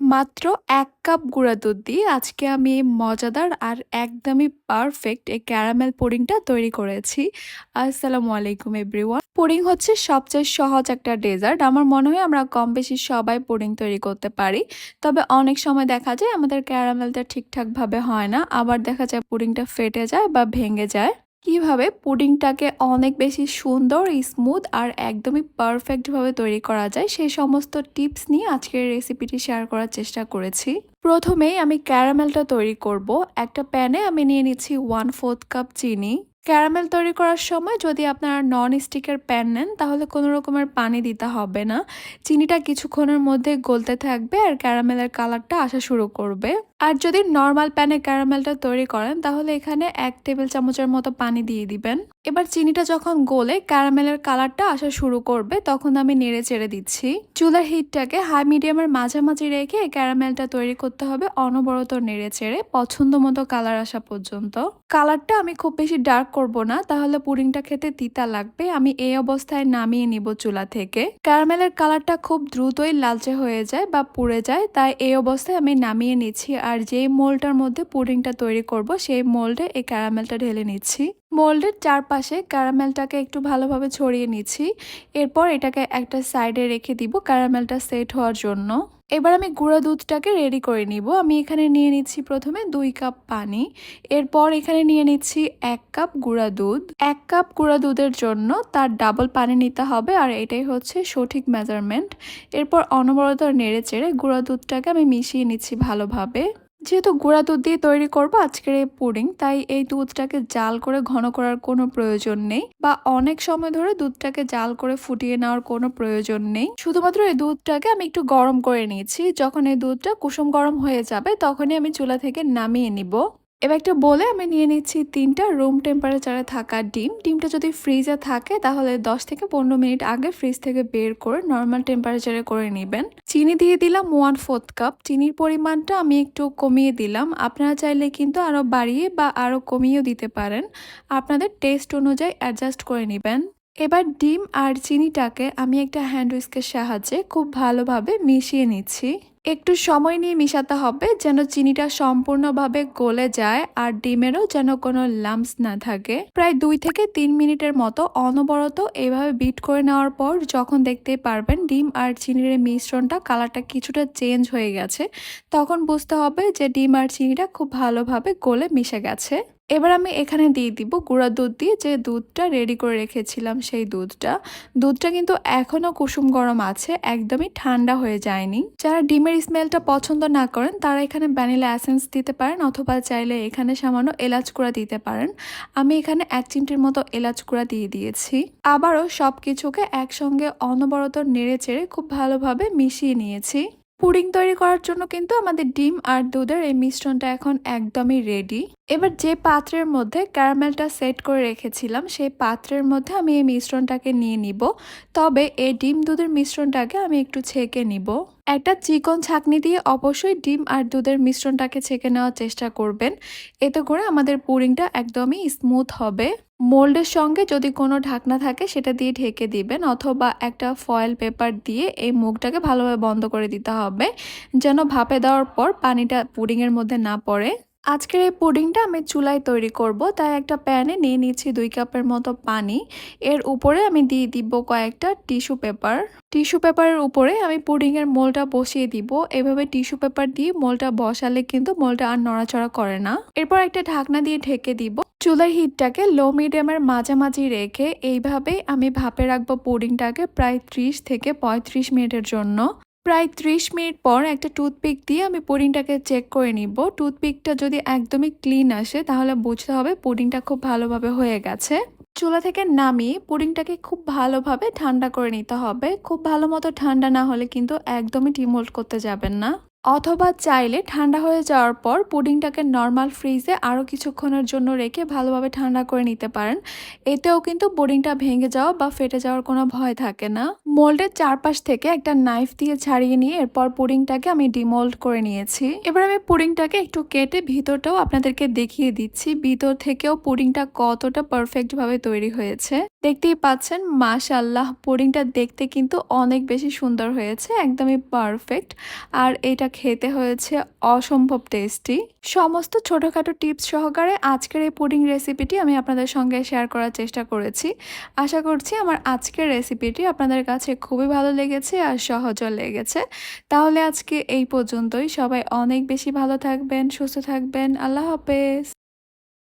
মাত্র এক কাপ গুঁড়া দুধ দিয়ে আজকে আমি এই মজাদার আর একদমই পারফেক্ট এই ক্যারামেল পুডিংটা তৈরি করেছি। আসসালামু আলাইকুম এভরিওয়ান। পুডিং হচ্ছে সবচেয়ে সহজ একটা ডেজার্ট। আমার মনে হয় আমরা কম বেশি সবাই পুডিং তৈরি করতে পারি। তবে অনেক সময় দেখা যায় আমাদের ক্যারামেলটা ঠিকঠাকভাবে হয় না। আবার দেখা যায় পুডিংটা ফেটে যায় বা ভেঙে যায়। কীভাবে পুডিংটাকে অনেক বেশি সুন্দর, স্মুথ আর একদমই পারফেক্টভাবে তৈরি করা যায় সেই সমস্ত টিপস নিয়ে আজকের রেসিপিটি শেয়ার করার চেষ্টা করেছি। প্রথমেই আমি ক্যারামেলটা তৈরি করব। একটা প্যানে আমি নিয়ে নিচ্ছি ওয়ান ফোর্থ কাপ চিনি। ক্যারামেল তৈরি করার সময় যদি আপনারা নন স্টিকের প্যান নেন, তাহলে কোনো রকমের পানি দিতে হবে না। চিনিটা কিছুক্ষণের মধ্যে গলতে থাকবে আর ক্যারামেলের কালারটা আসা শুরু করবে। আর যদি নর্মাল প্যানে ক্যারামেলটা তৈরি করেন, তাহলে এখানে এক টেবিল চামচের মতো পানি দিয়ে দিবেন। এবার চিনিটা যখন গলে ক্যারামেলের কালারটা আসা শুরু করবে, তখন আমি নেড়ে চেড়ে দিচ্ছি। চুলার হিটটাকে হাই মিডিয়ামের মাঝামাঝি রেখে ক্যারামেলটা তৈরি করতে হবে অনবরত নেড়ে চেড়ে পছন্দ মতো কালার আসা পর্যন্ত। কালারটা আমি খুব বেশি ডার্ক করব না, তাহলে পুডিংটা খেতে তিতা লাগবে। আমি এই অবস্থায় নামিয়ে নিব চুলা থেকে। ক্যারামেলের কালারটা খুব দ্রুতই লালচে হয়ে যায় বা পুড়ে যায়, তাই এই অবস্থায় আমি নামিয়ে নিচ্ছি। আর যেই মোলটার মধ্যে পুডিংটা তৈরি করব, সেই মোল্ডে এই ক্যারামেলটা ঢেলে নিচ্ছি। মোল্ডের চারপাশে ক্যারামেলটাকে একটু ভালোভাবে ছড়িয়ে নিচ্ছি। এরপর এটাকে একটা সাইডে রেখে দিব ক্যারামেলটা সেট হওয়ার জন্য। এবার আমি গুঁড়া দুধটাকে রেডি করে নিব। আমি এখানে নিয়ে নিচ্ছি প্রথমে দুই কাপ পানি। এরপর এখানে নিয়ে নিচ্ছি এক কাপ গুঁড়া দুধ। এক কাপ গুঁড়া দুধের জন্য তার ডাবল পানি নিতে হবে আর এটাই হচ্ছে সঠিক মেজারমেন্ট এরপর অনবরত নেড়ে চেড়ে গুঁড়া দুধটাকে আমি মিশিয়ে নিচ্ছি ভালোভাবে। যেহেতু গুঁড়া দুধ দিয়ে তৈরি করব আজকের এই পুডিং, তাই এই দুধটাকে জাল করে ঘন করার কোনো প্রয়োজন নেই বা অনেক সময় ধরে দুধটাকে জাল করে ফুটিয়ে নেওয়ার কোনো প্রয়োজন নেই। শুধুমাত্র এই দুধটাকে আমি একটু গরম করে নিয়েছি। যখন এই দুধটা কুসুম গরম হয়ে যাবে, তখনই আমি চুলা থেকে নামিয়ে নিব। এবার একটা বলে আমি নিয়ে নিচ্ছি তিনটা রুম টেম্পারেচারে থাকা ডিম। ডিমটা যদি ফ্রিজে থাকে, তাহলে দশ থেকে পনেরো মিনিট আগে ফ্রিজ থেকে বের করে নর্মাল টেম্পারেচারে করে নেবেন। চিনি দিয়ে দিলাম ওয়ান ফোর্থ কাপ চিনির পরিমাণটা আমি একটু কমিয়ে দিলাম। আপনারা চাইলে কিন্তু আরও বাড়িয়ে বা আরও কমিয়েও দিতে পারেন। আপনাদের টেস্ট অনুযায়ী অ্যাডজাস্ট করে নেবেন। এবার ডিম আর চিনিটাকে আমি একটা হ্যান্ড উইস্কের সাহায্যে খুব ভালোভাবে মিশিয়ে নিচ্ছি। একটু সময় নিয়ে মিশাতে হবে যেন চিনিটা সম্পূর্ণভাবে গলে যায় আর ডিমেরও যেন কোনো লাম্পস না থাকে। প্রায় দুই থেকে তিন মিনিটের মতো অনবরত এভাবে বিট করে নেওয়ার পর যখন দেখতে পারবেন ডিম আর চিনির মিশ্রণটা কালারটা কিছুটা চেঞ্জ হয়ে গেছে, তখন বুঝতে হবে যে ডিম আর চিনিটা খুব ভালোভাবে গলে মিশে গেছে। এবার আমি এখানে দিয়ে দিব গুঁড়া দুধ দিয়ে যে দুধটা রেডি করে রেখেছিলাম সেই দুধটা। দুধটা কিন্তু এখনও কুসুম গরম আছে, একদমই ঠান্ডা হয়ে যায়নি। যারা ডিমের স্মেলটা পছন্দ না করেন, তারা এখানে ভ্যানিলা অ্যাসেন্স দিতে পারেন অথবা চাইলে এখানে সামান্য এলাচ কুড়া দিতে পারেন। আমি এখানে এক চিমটির মতো এলাচ কুড়া দিয়ে দিয়েছি। আবারও সব কিছুকে একসঙ্গে অনবরত নেড়ে চেড়ে খুব ভালোভাবে মিশিয়ে নিয়েছি। পুডিং তৈরি করার জন্য কিন্তু আমাদের ডিম আর দুধের এই মিশ্রণটা এখন একদমই রেডি এবার যে পাত্রের মধ্যে ক্যারামেলটা সেট করে রেখেছিলাম, সেই পাত্রের মধ্যে আমি এই মিশ্রণটাকে নিয়ে নিব। তবে এই ডিম দুধের মিশ্রণটাকে আমি একটু ছেঁকে নিব। একটা চিকন ছাকনি দিয়ে অবশ্যই ডিম আর দুধের মিশ্রণটাকে ছেঁকে নেওয়ার চেষ্টা করবেন। এতে করে আমাদের পুডিংটা একদমই স্মুথ হবে। মোল্ডের সঙ্গে যদি কোনো ঢাকনা থাকে, সেটা দিয়ে ঢেকে দিবেন অথবা একটা ফয়েল পেপার দিয়ে এই মুখটাকে ভালোভাবে বন্ধ করে দিতে হবে, যেন ভাপে দেওয়ার পর পানিটা পুডিংয়ের মধ্যে না পড়ে। আজকের এই পুডিংটা আমি চুলায় তৈরি করব, তাই একটা প্যানে নিয়ে নিচ্ছি দুই কাপের মতো পানি। এর উপরে আমি দিয়ে দিব কয়েকটা টিস্যু পেপার। টিস্যু পেপারের উপরে আমি পুডিংয়ের মোলটা বসিয়ে দিব। এভাবে টিস্যু পেপার দিয়ে মোলটা বসালে কিন্তু মোলটা আর নড়াচড়া করে না। এরপর একটা ঢাকনা দিয়ে ঢেকে দিব। চুলার হিটটাকে লো মিডিয়ামের মাঝামাঝি রেখে এইভাবে আমি ভাপে রাখব পুডিংটাকে প্রায় ত্রিশ থেকে পঁয়ত্রিশ মিনিটের জন্য। প্রায় ত্রিশ মিনিট পর একটা টুথপিক দিয়ে আমি পুডিংটাকে চেক করে নিব। টুথপিকটা যদি একদমই ক্লিন আসে, তাহলে বুঝতে হবে পুডিংটা খুব ভালোভাবে হয়ে গেছে। চুলা থেকে নামিয়ে পুডিংটাকে খুব ভালোভাবে ঠান্ডা করে নিতে হবে। খুব ভালো মতো ঠান্ডা না হলে কিন্তু একদমই ডিমোল্ড করতে যাবেন না। অথবা চাইলে ঠান্ডা হয়ে যাওয়ার পর পুডিংটাকে নর্মাল ফ্রিজে আরও কিছুক্ষণের জন্য রেখে ভালোভাবে ঠান্ডা করে নিতে পারেন। এতেও কিন্তু পুডিংটা ভেঙে যাওয়া বা ফেটে যাওয়ার কোনো ভয় থাকে না। মোল্ডের চারপাশ থেকে একটা নাইফ দিয়ে ছাড়িয়ে নিয়ে এরপর পুডিংটাকে আমি ডিমোল্ড করে নিয়েছি। এবার আমি পুডিংটাকে একটু কেটে ভিতরটাও আপনাদেরকে দেখিয়ে দিচ্ছি। ভিতর থেকেও পুডিংটা কতটা পারফেক্টভাবে তৈরি হয়েছে। দেখতেই পাচ্ছেন মাশাল্লাহ পুডিংটা দেখতে কিন্তু অনেক বেশি সুন্দর হয়েছে, একদমই পারফেক্ট আর এটা খেতে হয়েছে অসম্ভব টেস্টি সমস্ত ছোটোখাটো টিপস সহকারে আজকের এই পুডিং রেসিপিটি আমি আপনাদের সঙ্গে শেয়ার করার চেষ্টা করেছি। আশা করছি আমার আজকের রেসিপিটি আপনাদের কাছে খুবই ভালো লেগেছে আর সহজও লেগেছে। তাহলে আজকে এই পর্যন্তই। সবাই অনেক বেশি ভালো থাকবেন, সুস্থ থাকবেন। আল্লাহ হাফেজ।